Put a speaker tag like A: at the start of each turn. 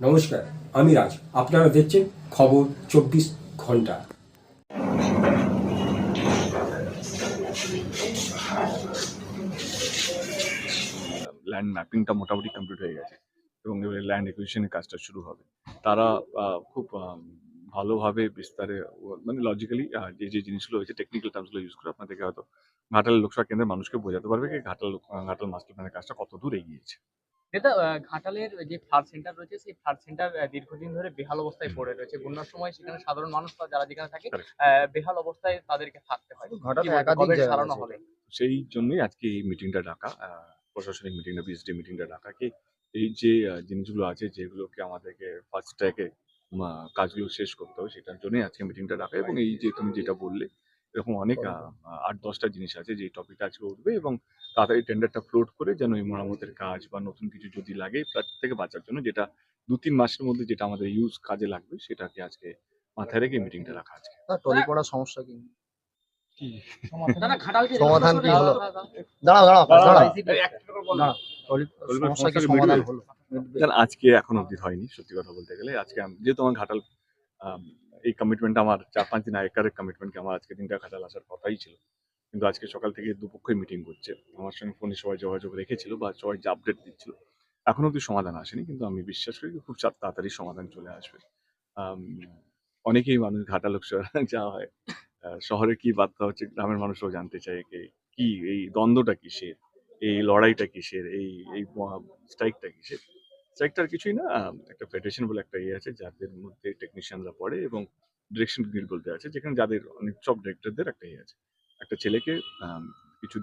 A: নমস্কার, আমি রাজ। আপনারা দেখছেন খবর চব্বিশ ঘণ্টা।
B: ল্যান্ড ম্যাপিংটা মোটামুটি কমপ্লিট হয়ে গেছে এবং এবারে ল্যান্ড একুইশনের কাজটা শুরু হবে। তারা খুব ভালোভাবে বিস্তারে মানে লজিক্যালি যে যে জিনিসগুলো হয়েছে টেকনিক্যাল টার্মসগুলো ইউজ করে আপনাদেরকে হয়তো ঘাটাল লোকসভা কেন্দ্রের মানুষকে বোঝাতে পারবে কি ঘাটাল ঘাটাল মাস্টার প্ল্যানের কাজটা কত দূর এগিয়েছে।
C: যেটা আহ, ঘাটালের যে ফ্লাড সেন্টার রয়েছে সেই ফ্লাড সেন্টার দীর্ঘদিন ধরে বেহাল অবস্থায় পড়ে রয়েছে। বন্যার সময় সেখানে সাধারণ মানুষ বা যারা যেখানে থাকে আহ, বেহাল অবস্থায় তাদেরকে থাকতে হয়। সারানো হবে
B: সেই জন্যই আজকে এই মিটিংটা ডাকা আহ, প্রশাসনিক মিটিংটা বিএসডি মিটিংটা ডাকা কি এই যে জিনিসগুলো আছে যেগুলোকে আমাদেরকে ফার্স্ট ট্র্যাকে কাজগুলো শেষ করতে হবে সেটার জন্যই আজকে মিটিংটা ডাকা। এবং এই যে তুমি যেটা বললে এরকম অনেক আহ, আট দশটা জিনিস আছে যে টপিকটা আজকে উঠবে এবং তাড়াতাড়ি টেন্ডারটা ফ্লোট করে যেন এই মেরামতের কাজ বা নতুন কিছু যদি লাগে ফ্ল্যাট থেকে বাঁচার জন্য যেটা দু তিন মাসের মধ্যে যেটা আমাদের ইউজ কাজে লাগবে সেটাকে আজকে মাথায় রেখে মিটিংটা রাখা আজকে।
D: তার টলি পড়ার সমস্যা কি? সমাধান হলো? দাঁড়াও দাঁড়াও দাঁড়াও
B: আজকে এখন অবধি হয়নি সত্যি কথা বলতে গেলে। আজকে আম- যেহেতু আমার ঘাটাল এই কমিটমেন্টটা আমার চার পাঁচ দিন আগেকার কমিটমেন্টকে আমার আজকে দিনটা ঘাটাল আসার কথাই ছিল। কিন্তু আজকে সকাল থেকে দুপক্ষই মিটিং করছে। আমার সঙ্গে ফোনে সবাই যোগাযোগ রেখেছিল বা সবাই যে আপডেট দিচ্ছিল। এখন অবধি সমাধান আসেনি, কিন্তু আমি বিশ্বাস করি যে খুব তাড়াতাড়ি সমাধান চলে আসবে। অনেকেই মানুষ ঘাটাল যাওয়া হয়। শহরে কি বার্তা হচ্ছে, গ্রামের মানুষও জানতে চায় যে কি, এই দ্বন্দ্বটা কিসের? এই লড়াইটা কিসের? এই এই স্ট্রাইকটা কিসের? স্ট্রাইকটার কিছুই না একটা ফেডারেশন বলে একটা ইয়ে আছে, যাদের মধ্যে টেকনিশিয়ানরা পড়ে এবং ডিরেকশন গ্রিড বলতে আছে, যেখানে যাদের অনেক সব ডিরেক্টরদের একটা ইয়ে আছে। একটা ছেলেকে কিছু